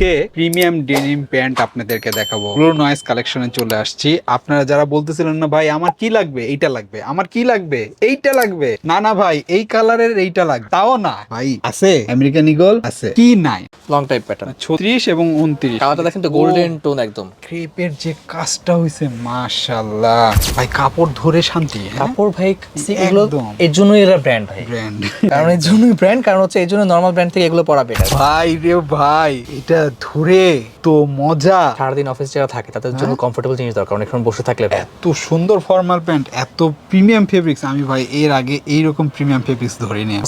আজকে premium denim pant আপনাদেরকে দেখাবো। ব্লু নয়েজ কালেকশনে চলে আসছি। আপনারা যারা বলতেছিলেন না ভাই আমার কি লাগবে? এইটা লাগবে। আমার কি লাগবে? এইটা লাগবে। না না ভাই এই কালারের এইটা লাগবে। তাও না ভাই আছে। আমেরিকান ইগল আছে। কি নাই? লং টাইপ প্যাটার্ন ছত্রিশ এবং উনত্রিশ। কালারটা দেখেন তো গোল্ডেন টোন একদম। ক্রেপের যে কাজটা হয়েছে মাশাল্লাহ ভাই কাপড় ধরে শান্তি হ্যাঁ? কাপড় ভাই এগুলো এর জন্যই এরা ব্র্যান্ড ভাই। ব্র্যান্ড কারণ এর জন্যই ব্র্যান্ড কারণ হচ্ছে এর জন্য নর্মাল ব্র্যান্ড থেকে এগুলো পরা বেটার ভাই রে ভাই এটা ধরে তো মজা। সারাদিন অফিস যারা থাকে তাদের জন্য হ্যাঁ। কমফোর্টেবল জিনিস দরকার অনেকক্ষণ বসে থাকলে এত সুন্দর ফর্মাল প্যান্ট এত প্রিমিয়াম ফেব্রিক্স আমি ভাই এর আগে এইরকম প্রিমিয়াম ফেব্রিক্স ধরে নিয়ে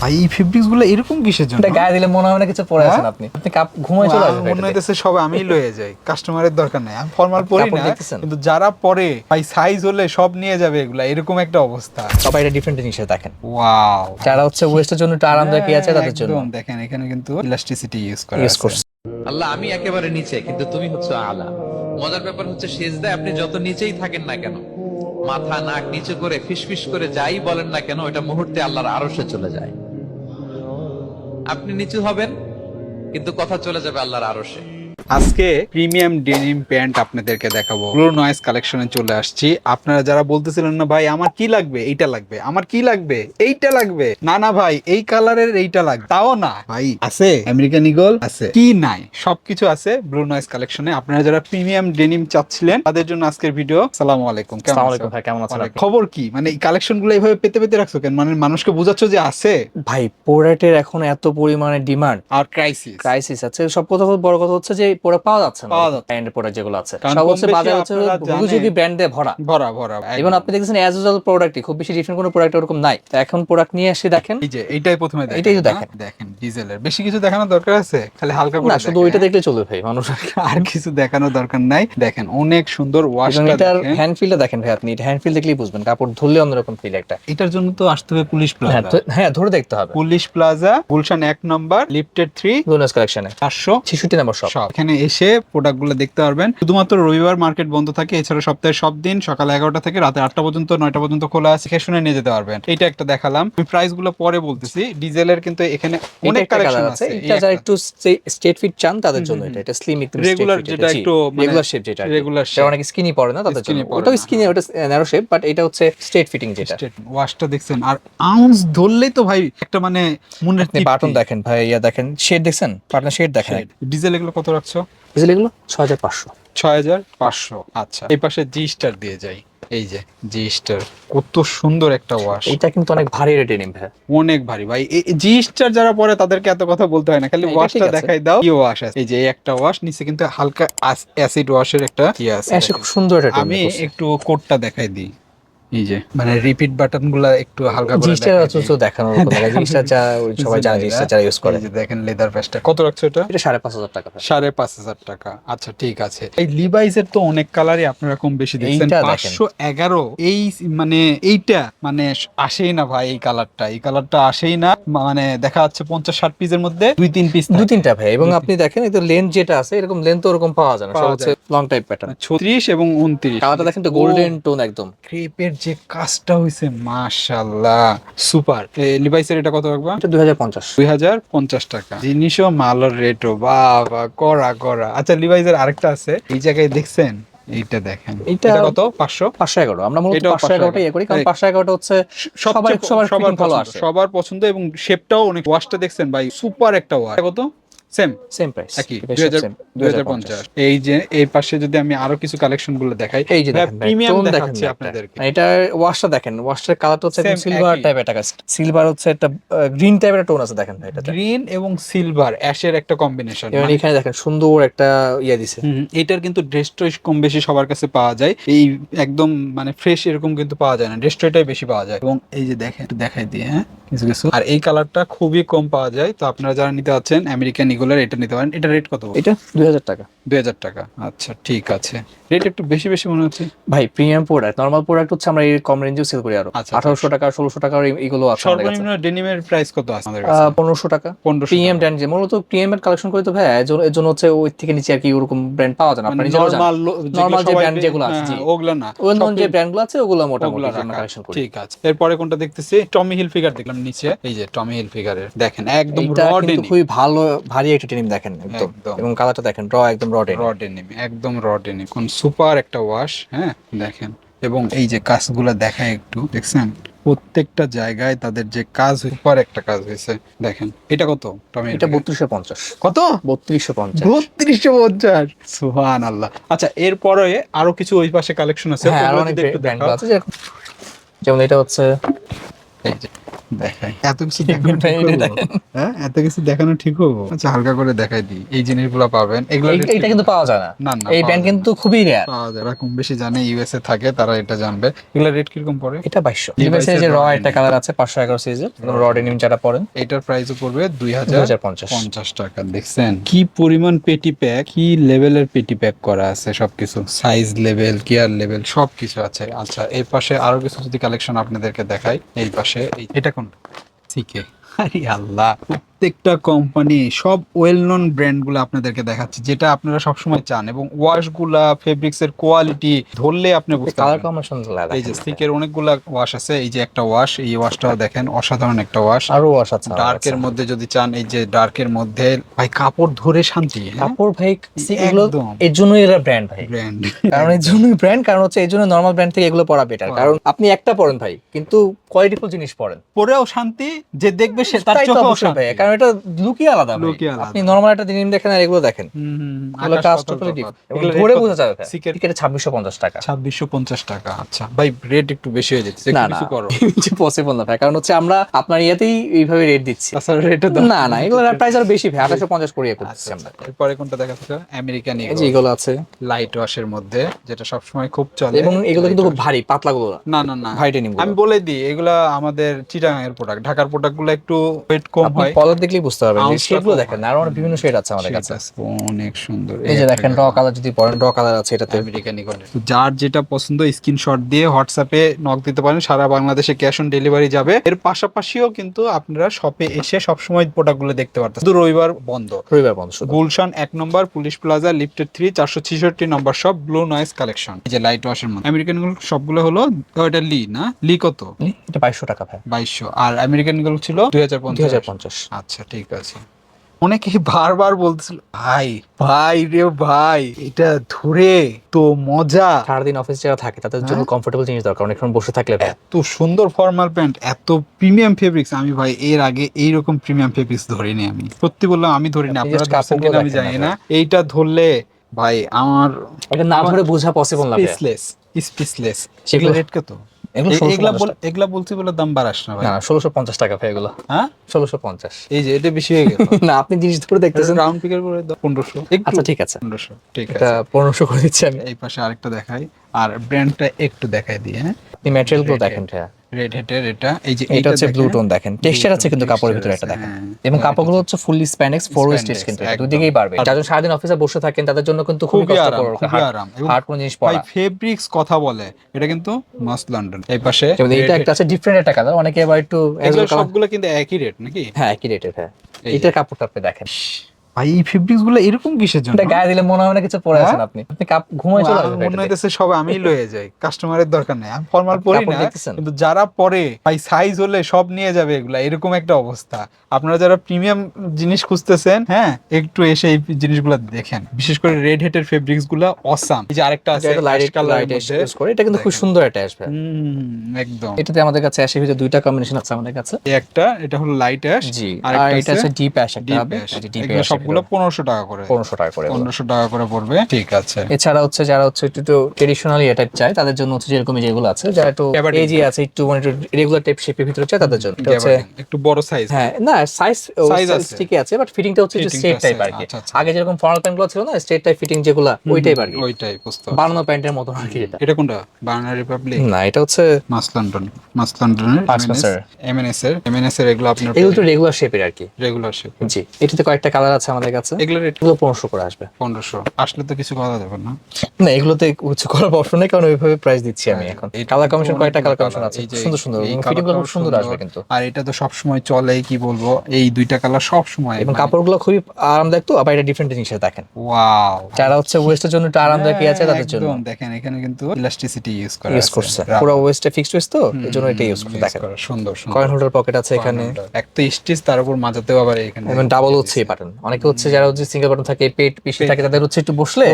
ভাই। এই ফেব্রিক্সগুলো এরকম কিসের জন্য? গায়ে দিলে মনে হয় না কিছু পরে আছেন হ্যাঁ? আপনি। আপনি কাপ ঘুমায় চলে আসবেন মনে হইতেছে সব আমি লয়ে যাই। কাস্টমারের দরকার নাই। আমি ফর্মাল পরি না কিন্তু যারা পরে ভাই সাইজ হলে সব নিয়ে যাবে এগুলা। এরকম একটা অবস্থা। সবাই এটা ডিফারেন্ট জিনিস দেখেন। ওয়াও যারা হচ্ছে ওয়েস্টের জন্য একটু আরামদায়ক আছে তাদের জন্য। দেখেন এখানে কিন্তু ইলাস্টিসিটি ইউজ করা। করছে। আল্লাহ আমি একেবারে নিচে কিন্তু তুমি হচ্ছে আলা। মজার ব্যাপার হচ্ছে সেজদা আপনি যত নিচেই থাকেন না কেন মাথা নাক নিচে করে ফিসফিস করে যাই বলেন না কেন এটা মুহূর্তে আল্লাহর আরশে চলে যায়। আপনি নিচু হবেন কিন্তু কথা চলে যাবে আল্লাহর আরশে। আজকে প্রিমিয়াম ডেনিম প্যান্ট আপনাদেরকে দেখাবো। ব্লু নয়েজ কালেকশনে চলে আসছি। আপনারা যারা বলতেছিলেন না ভাই আমার কি লাগবে? এইটা লাগবে। আমার কি লাগবে? এইটা লাগবে। না না ভাই এই কালারের এইটা লাগবে। তাও না ভাই আছে। আমেরিকান ইগল আছে। কি নাই? সবকিছু আছে ব্লু নয়েজ কালেকশনে আপনারা যারা প্রিমিয়াম ডেনিম চাচ্ছিলেন তাদের জন্য আজকের ভিডিও সালামু আলাইকুম। কেমন আছেন খবর কি? মানে এই কালেকশনগুলো এইভাবে পেতে পেতে রাখছো কেন? মানে মানুষকে বোঝাচ্ছ যে আছে? ভাই প্রোডাক্টের এখন এত পরিমাণে ডিমান্ড আর ক্রাইসিস ক্রাইসিস আছে। সব কথা বড় কথা হচ্ছে যে প্রোডাক্ট পাওয়া যাচ্ছে না পাওয়া যাচ্ছে। ব্র্যান্ডের প্রোডাক্ট যেগুলো আছে। সব হচ্ছে বাজার হচ্ছে হুজুগি ব্র্যান্ড ভরা। ভরা ভরা। এবং আপনি দেখছেন অ্যাজ ইউজুয়াল প্রোডাক্টই খুব বেশি ডিফারেন্ট কোনো প্রোডাক্ট ওরকম নাই। তো এখন প্রোডাক্ট নিয়ে এসে দেখেন। এই যে এইটাই প্রথমে দেখেন এটাই তো দেখেন। দেখেন ডিজেলের বেশি কিছু দেখানোর দরকার আছে? খালি হালকা করে না শুধু ওইটা হ্যাঁ? দেখলে চলবে ভাই মানুষ আর কিছু দেখানোর দরকার নাই। দেখেন অনেক সুন্দর ওয়াশটা এটার হ্যান্ড ফিলটা দেখেন। ভাই আপনি হ্যান্ড ফিল দেখলেই বুঝবেন। কাপড় ধরলে অন্যরকম ফিল একটা। এটার জন্য তো আসতে হবে পুলিশ হ্যাঁ প্লাজা হ্যাঁ ধরে দেখতে হবে। পুলিশ প্লাজা গুলশান এক নম্বর লিফটেড থ্রি লুনাস কালেকশনে চারশো ছেষট্টি নাম্বার শপ সব এখানে এসে প্রোডাক্টগুলো দেখতে পারবেন। শুধুমাত্র রবিবার মার্কেট বন্ধ থাকে এছাড়া সপ্তাহের সব দিন সকাল এগারোটা থেকে রাতে আটটা পর্যন্ত নয়টা পর্যন্ত খোলা আছে। দেখে শুনে নিয়ে যেতে পারবেন। এটা একটা দেখালাম। আমি প্রাইসগুলো পরে বলতেছি। ডিজেলের কিন্তু এখানে অনেক কালেকশন আছে। এটা যারা একটু। স্ট্রেট ফিট চান তাদের জন্য এটা। এটা স্লিম একটু Regular যেটা একটু মানে রেগুলার শেপ যেটা যেটা shape। অনেক স্কিনি পড়ে না তাদের জন্য। ওটাও না। স্কিনি ওটা ন্যারো শেপ বাট এটা হচ্ছে স্ট্রেট ফিটিং যেটা। ওয়াশটা দেখছেন। আর আউন্স ধরলেই তো ভাই একটা মানে মনে আপনি বাটন দেখেন ভাই ইয়া দেখেন। শেড দেখছেন? পার্টনার শেড দেখেন ডিজেল এগুলো কত রাখছো? বুঝলে এগুলো? ছয় হাজার পাঁচশো। ছয় হাজার পাঁচশো। আচ্ছা এই পাশে জি স্টার দিয়ে যাই। এই যে জি স্টার কত সুন্দর একটা ওয়াশ এটা কিন্তু অনেক ভারী রেটে নিম ভাই। অনেক ভারী ভাই। জি স্টার যারা পরে তাদেরকে এত কথা বলতে হয় না। খালি ওয়াশটা দেখাই দাও। কি ওয়াশ আছে? এই যে একটা ওয়াশ নিচে কিন্তু হালকা অ্যাসিড ওয়াশের একটা ইয়ে আছে? খুব সুন্দর আমি একটু কোডটা দেখাই দিই। এই যে। মানে রিপিট বাটনগুলা একটু হালকা করে জিনিসটা দিই। দেখানোর জিনিসটা যা সবাই জানে জিনিসটা ইউজ করে। দেখেন লেদার প্যাচটা কত রাখছো এটা এটা সাড়ে পাঁচ হাজার টাকা সাড়ে পাঁচ হাজার টাকা। আচ্ছা ঠিক আছে। এই লিভাইসের তো অনেক কালারই আপনারা কম বেশি দেখছেন। পাঁচশো এগারো। এই মানে এইটা মানে আসেই না ভাই এই কালারটা এই কালারটা আসেই না। মানে দেখা যাচ্ছে পঞ্চাশ ষাট পিসের মধ্যে দুই তিন পিস দু তিনটা ভাই। এবং আপনি দেখেন এই তো লেন্থ যেটা আছে এরকম লেন্থ তো ওরকম পাওয়া যায় না। সব হচ্ছে লং টাইপ প্যাটার্ন ছত্রিশ এবং উনত্রিশ। কালারটা দেখেন তো গোল্ডেন টোন একদম। ক্রেপের যে কাজটা হয়েছে মাশাল্লাহ সুপার। লিভাইসের এটা কত রাখবা? দুই হাজার পঞ্চাশ। দুই হাজার পঞ্চাশ টাকা। জিনিসও মালোর রেটও বাবা করা করা আচ্ছা লিভাইসের আরেকটা আছে। এই জায়গায় দেখছেন? এইটা দেখেন। এটা কত? পাঁচশো? পাঁচশো এগারো। আমরা মূলত এটাও পাঁচশো এগারোটা ইয়ে করি কারণ এই- পাঁচশো এগারোটা হচ্ছে সবার সবার ভালো পছন্দ, আসে। সবার পছন্দ এবং শেপটাও অনেক ওয়াশটা দেখছেন ভাই সুপার একটা ওয়াশ কত? সেম সেম প্রাইস একই? দুই হাজার পঞ্চাশ। এই যে এই পাশে যদি আমি আরও কিছু কালেকশনগুলো দেখাই এই যে প্রিমিয়াম দেখাচ্ছি আপনাদেরকে। এটা ওয়াশটা দেখেন ওয়াশটার কালারটা হচ্ছে সিলভার একই। টাইপ একটা সিলভার হচ্ছে একটা গ্রিন টাইপের টোন আছে দেখেন গ্রিন এবং সিলভার অ্যাশের একটা কম্বিনেশন এবং এখানে দেখেন সুন্দর একটা ইয়ে দিছে। এটার কিন্তু ড্রেসটা কম বেশি সবার কাছে পাওয়া যায়। এই একদম মানে ফ্রেশ এরকম কিন্তু পাওয়া যায় না ড্রেসটাই বেশি পাওয়া যায়। এবং এই যে দেখেন দেখাই দিয়ে হ্যাঁ কিছু কিছু। আর এই কালারটা খুবই কম পাওয়া যায়। তো আপনারা যারা নিতে আছেন আমেরিকান এটা নিতে পারেন। এটা রেট কত এটা দুই হাজার টাকা। দুই হাজার টাকা। আচ্ছা ঠিক আছে। রেট একটু বেশি বেশি মনে হচ্ছে? ভাই প্রিমিয়াম প্রোডাক্ট নর্মাল প্রোডাক্ট হচ্ছে আমরা এই কম রেঞ্জেও সেল করি আরও। আচ্ছা, আঠারোশো টাকা ষোলোশো টাকার এই- এগুলো আছে সর্বনিম্ন ডেনিমের প্রাইস কত আছে আমাদের কাছে? পনেরোশো টাকা। পনেরোশো প্রিমিয়াম ব্র্যান্ড যে মূলত প্রিমিয়াম এর কালেকশন করে তো ভাই এর জন্য- হচ্ছে ওই থেকে নিচে আর কি ওরকম ব্র্যান্ড পাওয়া যায় না। আপনি নিজেরাও জানেন নর্মাল যে brand যেগুলো আছে, ওগুলো না। নন যে ব্র্যান্ডগুলো আছে ওগুলো মোটামুটি আমরা কালেকশন করি। ঠিক আছে। এরপরে কোনটা দেখতেছি? টমি হিল ফিগার দেখলাম নিচে। এই যে টমি হিল ফিগারের দেখেন একদম র ডেনিম খুবই ভালো ভারী একটা ডেনিম দেখেন একদম। এবং কালারটা দেখেন র একদম র ডেনিম র ডেনিম একদম র ডেনিম কোন সুপার একটা ওয়াশ হ্যাঁ দেখেন। এবং এই যে কাজগুলো দেখায় একটু দেখছেন? প্রত্যেকটা জায়গায় তাদের যে কাজ সুপার একটা কাজ হয়েছে দেখেন। এটা কত? টমি এটা বত্রিশশো পঞ্চাশ। কত? বত্রিশশো পঞ্চাশ। বত্রিশশো পঞ্চাশ। সুহান আল্লাহ আচ্ছা এরপরে আরও কিছু ওই পাশে কালেকশন আছে। হ্যাঁ আছে যেমন এটা হচ্ছে এই যে দেখাই। এত কিছু দেখানো ঠিক হব? হ্যাঁ? এত কিছু দেখানো ঠিক হব আচ্ছা হালকা করে দেখাই দিই। এই জিনিসগুলো পাবেন। এগুলো এই- কিন্তু পাওয়া যায় না। না না এই পাওয়া কিন্তু খুবই রেয়ার পাওয়া যায় কম বেশি জানে ইউএসএ থাকে তারা এটা জানবে। এগুলো রেট কীরকম পড়ে? এটা বাইশশো। Levi's যে র একটা কালার আছে পাঁচশো এগারো র ডেনিম যারা পরেন। এটার প্রাইসও পড়বে দুই দুই হাজার হাজার পঞ্চাশ। পঞ্চাশ টাকা দেখছেন? কি পরিমাণ পেটি প্যাক কি লেভেলের পেটি প্যাক করা আছে সবকিছু? সাইজ লেভেল কেয়ার লেভেল সবকিছু আছে। আচ্ছা এই পাশে আরও কিছু যদি কালেকশন আপনাদেরকে দেখাই এই পাশে এটা কোন সিকে আরে আল্লাহ। প্রত্যেকটা কোম্পানি সব ওয়েল নোন ব্র্যান্ডগুলো আপনাদেরকে দেখাচ্ছি যেটা আপনারা সবসময় চান এবং ওয়াশগুলা ফেব্রিক্স এর কোয়ালিটি ধরলে আপনি বুঝতে কালার কম্বিনেশন এই যে সিকের অনেকগুলা ওয়াশ আছে এই যে একটা ওয়াশ এই ওয়াশটাও দেখেন অসাধারণ একটা ওয়াশ আরও ওয়াশ আছে ডার্কের মধ্যে যদি চান এই যে ডার্কের মধ্যে ভাই কাপড় ধরে শান্তি হ্যাঁ? কাপড় ভাই এগুলো এর জন্যই এরা ব্র্যান্ড ভাই। ব্র্যান্ড কারণ এর জন্যই ব্র্যান্ড কারণ হচ্ছে এই জন্য নর্মাল ব্র্যান্ড থেকে এগুলো পরা বেটার কারণ আপনি একটা পরেন ভাই কিন্তু কোয়ালিটিফুল জিনিস পরেন। পরেও শান্তি যে দেখবে সে তার চোখেও অবশ্যই শান্তি। কারণ এটা লুকই আলাদা। আপনি নর্মাল একটা দিন দেখেন আর এগুলো দেখেন। এগুলো এগুলো ধরে বোঝা যাবে। সিকের ছাব্বিশশো টাকা। ছাব্বিশশো পঞ্চাশ টাকা আচ্ছা। ভাই রেট একটু বেশি হয়ে যাচ্ছে। না না। কিছু পসিবল না ভাই। কারণ হচ্ছে আমরা আপনার ইয়েতেই এইভাবে রেট দিচ্ছি। না না এগুলো প্রাইস আরও বেশি ভাই। আঠাশশো পঞ্চাশ করে ইয়ে করতেছি আমরা। এরপরে কোনটা দেখাচ্ছ আমেরিকান এই এগুলো আছে। লাইট ওয়াশের মধ্যে যেটা সবসময় খুব চলে। এবং এগুলো কিন্তু খুব ভারী পাতলা গুলো না। না না ভাই আমি বলে দিই এগুলা আমাদের চিটাগাং এর প্রোডাক্ট ঢাকার প্রোডাক্টগুলো একটু ওয়েট কম হয়। কলার দেখলেই বুঝতে পারবেন কম দেখেন আরও অনেক বিভিন্ন শেড আছে আমাদের কাছে। অনেক সুন্দর। এই যে দেখেন র কালার যদি পরেন র কালার আছে এটাতে। আমেরিকান যার যেটা পছন্দ স্ক্রিনশট দিয়ে হোয়াটসঅ্যাপে নক দিতে পারেন সারা বাংলাদেশে ক্যাশ অন ডেলিভারি যাবে। এর পাশাপাশিও কিন্তু আপনারা শপে এসে সবসময় প্রোডাক্টগুলো দেখতে পারতেন শুধু রবিবার বন্ধ। রবিবার বন্ধ গুলশান এক নম্বর পুলিশ প্লাজা লিফটেড থ্রি চারশো ছিষট্টি নম্বর সব ব্লু নয়েস কালেকশন এই যে লাইট ওয়াশের মধ্যে। আমেরিকানগুলো সবগুলো হলো এটা লি না? লি কত? এটা বাইশশো টাকা ভাই। বাইশশো। আর আমেরিকানগুলো ছিল দুই হাজার পঞ্চাশ। পঞ্চাশ। আচ্ছা ঠিক আছে। অনেকেই বারবার বলতেছিল ভাই ভাই রে ভাই এটা ধরে তো মজা। সারাদিন অফিস যারা থাকে তাদের জন্য কমফোর্টেবল জিনিস দরকার অনেকক্ষণ বসে থাকলে এত সুন্দর ফর্মাল প্যান্ট এত প্রিমিয়াম ফেব্রিক্স আমি ভাই এর আগে এইরকম প্রিমিয়াম ফেব্রিক্স ধরিনি আমি। সত্যি বললাম আমি ধরিনি। আপনি আপনারা ধরছেন কিনা আমি জানি না। এইটা ধরলে ভাই আমার এটা না ধরে বোঝা পসিবল না স্পিচলেস স্পিচলেস সেগুলো রেট কত? এগুলো এ- 1650 এগুলা বল- এগুলা বলছি বলে দাম বাড়াস না ভাই। না ষোলোশো পঞ্চাশ টাকা ভাই এগুলো। হ্যাঁ? ষোলোশো পঞ্চাশ। এই যে এটা বেশি হয়ে গেল না আপনি জিনিস ধরে দেখতেছেন। রাউন্ড ফিগার করে পনেরোশো। আচ্ছা ঠিক আছে। পনেরোশো। ঠিক আছে। পনেরোশো করে দিচ্ছি আমি। এই পাশে আরেকটা দেখাই। আর ব্র্যান্ডটা একটু দেখাই দিই হ্যাঁ? আপনি ম্যাটেরিয়ালগুলো দেখেন ভাইয়া। রেড হেটের এটা এই যে এটা হচ্ছে ব্লু টোন দেখেন। টেক্সচার আছে কিন্তু কাপড়ের ভিতরে একটা দেখেন। হ্যাঁ। এবং কাপড়গুলো হচ্ছে fully spandex four way stitch কিন্তু। দুদিকেই পারবে যারা সারাদিন অফিসে বসে থাকেন তাদের জন্য কিন্তু আরাম কষ্টকর খুবই আরাম। হার্ড কোনো জিনিস পরা। ফেব্রিক্স কথা বলে এটা কিন্তু মাস্ট লন্ডন এই পাশে এইটা একটা আছে ডিফারেন্ট একটা কালার অনেকে আবার একটু এগুলো সবগুলো কিন্তু একই রেট নাকি? হ্যাঁ একই রেটের হ্যাঁ। এই এইটার কাপড়টা আপনি দেখেন। ভাই এই এরকম কিসের জন্য? এটা গায়ে দিলে মনে হয় না কিছু পরে আছেন আপনি। আপনি কাপ ঘুমায় চলে আসবেন মনে হইতেছে সব আমি লয়ে যাই কাস্টমারের দরকার নেই। আমি ফর্মাল পরি না কিন্তু যারা পরে ভাই সাইজ হলে সব নিয়ে যাবে এগুলা এরকম একটা অবস্থা। আপনারা যারা প্রিমিয়াম জিনিস খুঁজতেছেন হ্যাঁ একটু এসে এই জিনিসগুলো দেখেন। বিশেষ করে রেড হেটের ফেব্রিক্সগুলা অসাম এই যে আরেকটা আছে লাইট লাইট ইউজ করে এটা কিন্তু খুব সুন্দর একটা আসবে হুম, একদম। এটাতে আমাদের কাছে অ্যাশের ভিতরে দুইটা কম্বিনেশন আছে আমাদের কাছে। একটা এটা হলো লাইট অ্যাশ জি আর এটা আছে ডিপ অ্যাশ একটা হবে। ডিপ অ্যাশ সবগুলো পনেরোশো টাকা করে। পনেরোশো টাকা করে। পনেরোশো টাকা করে পড়বে। ঠিক আছে। এছাড়া হচ্ছে যারা হচ্ছে একটু একটু ট্রেডিশনাল চায় তাদের জন্য হচ্ছে যেরকম যেগুলো আছে যারা একটু এজি আছে একটু মানে একটু রেগুলার টাইপ শেপের ভিতরে চায় তাদের জন্য। হচ্ছে একটু বড় সাইজ হ্যাঁ না সাইজ সাইজ আছে। ঠিকই আছে বাট ফিটিংটা হচ্ছে একটু স্ট্রেট টাইপ আর কি। আচ্ছা, আচ্ছা। আগে যেরকম ফর্মাল প্যান্টগুলো ছিল না স্ট্রেট টাইপ ফিটিং যেগুলো ওই টাইপ আর কি। ওইটাই বুঝতে পারছি। বানানো প্যান্টের মতো আর কি এটা। এটা কোনটা? বার্নার রিপাবলিক না এটা হচ্ছে মাস লন্ডন মাস লন্ডনের এমএনএস এর এমএনএস এর এগুলো আপনার এগুলো তো রেগুলার শেপের আর কি। রেগুলার শেপ জি এটাতে কয়েকটা কালার আছে আমাদের কাছে। এগুলো রেট এগুলো পনেরোশো করে আসবে। পনেরোশো। আসলে তো কিছু কথা যাবে না। না এগুলোতে কিছু করার অপশন নেই কারণ ওইভাবে প্রাইস দিচ্ছি আমি এখন। এই কালার কমিশন কয়েকটা কালার কমিশন আছে। সুন্দর সুন্দর। এই ফিটিংগুলো খুব সুন্দর আসবে কিন্তু। আর এটা তো সব সময় চলে কি বলব? এই দুইটা কালার সব সময় এবং কাপড়গুলো খুবই আরামদায়ক তো আবার এটা ডিফারেন্ট জিনিস দেখেন। ওয়াও যারা হচ্ছে ওয়েস্টের জন্য একটু আরামদায়ক আছে তাদের জন্য। দেখেন এখানে কিন্তু ইলাস্টিসিটি ইউজ করা ইউজ করছে। পুরো ওয়েস্টে ফিক্সড ওয়েস্ট তো এই জন্য এটা ইউজ করে দেখেন। সুন্দর সুন্দর। কয়েন হোল্ডার পকেট আছে এখানে। এক তো স্টিচ তার উপর মাজাতেও আবার এখানে ডাবল হচ্ছে বাটন অনেকে হচ্ছে যারা হচ্ছে সিঙ্গেল বাটন থাকে পেট বেশি থাকে তাদের হচ্ছে একটু বসলে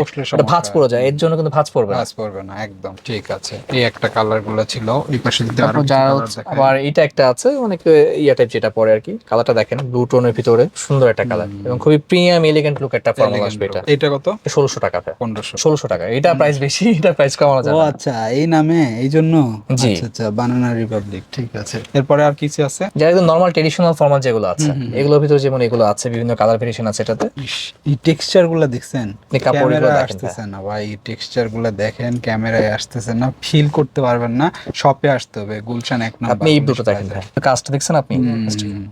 ভাঁজ পড়ে যায়। এর জন্য কিন্তু ভাঁজ পড়বে কাজ পড়বে না একদম ঠিক আছে। এই একটা কালারগুলো ছিল এই পাশে যদি আরও যারা। আবার এটা একটা আছে অনেক ইয়া টাইপ যেটা পরে আর কি কালারটা দেখেন ব্লু টোনের ভিতরে সুন্দর একটা কালার এবং খুবই প্রিমিয়াম এলিগেন্ট লুক একটা ফর্মাল আসবে এটা। এটা কত? ষোলোশো টাকা ভাই। পনেরোশো। ষোলোশো টাকা। এটা প্রাইস বেশি এটা প্রাইস কমানো ও যাবে না। আচ্ছা এই নামে এই জন্য? জি। আচ্ছা আচ্ছা বানানা রিপাবলিক ঠিক আছে। এরপরে আর কিছু আছে? যারা একদম নর্মাল ট্রেডিশনাল ফর্মাল যেগুলো আছে এগুলোর ভিতরে যেমন এগুলো আছে বিভিন্ন কালার ভেরিয়েশন আছে এটাতে? এই টেক্সচারগুলো দেখছেন ক্যামেরায় আসতেছে না ভাই এই টেক্সচারগুলো দেখেন ক্যামেরায় আসতেছে না ফিল করতে পারবেন না শপে আসতে হবে গুলশান এক নম্বর আপনি এই ব্লুটা দেখেন কাজটা দেখছেন আপনি?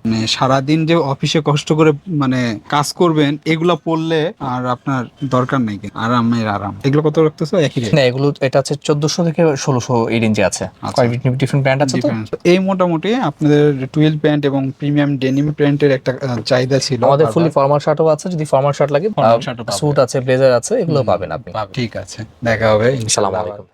মানে সারাদিন যে অফিসে কষ্ট করে মানে কাজ করবেন এগুলা পড়লে আর আপনার দরকার নেই। আরামের আরাম। এগুলো কত রাখতেছো? একই না এগুলো এটা হচ্ছে চোদ্দশো থেকে ষোলোশো এই রেঞ্জে আছে। আচ্ছা। ডিফারেন্ট ব্র্যান্ড আছে তো? এই মোটামুটি আপনাদের টুয়েলভ প্যান্ট এবং প্রিমিয়াম ডেনিম প্যান্টের একটা চাহিদা ছিল। আমাদের ফুলি ফর্মাল শার্টও আছে যদি ফর্মাল শার্ট লাগে। স্যুট আছে ব্লেজার আছে এগুলো পাবেন আপনি। ঠিক আছে দেখা হবে ইনশাল্লাহ আলাইকুম।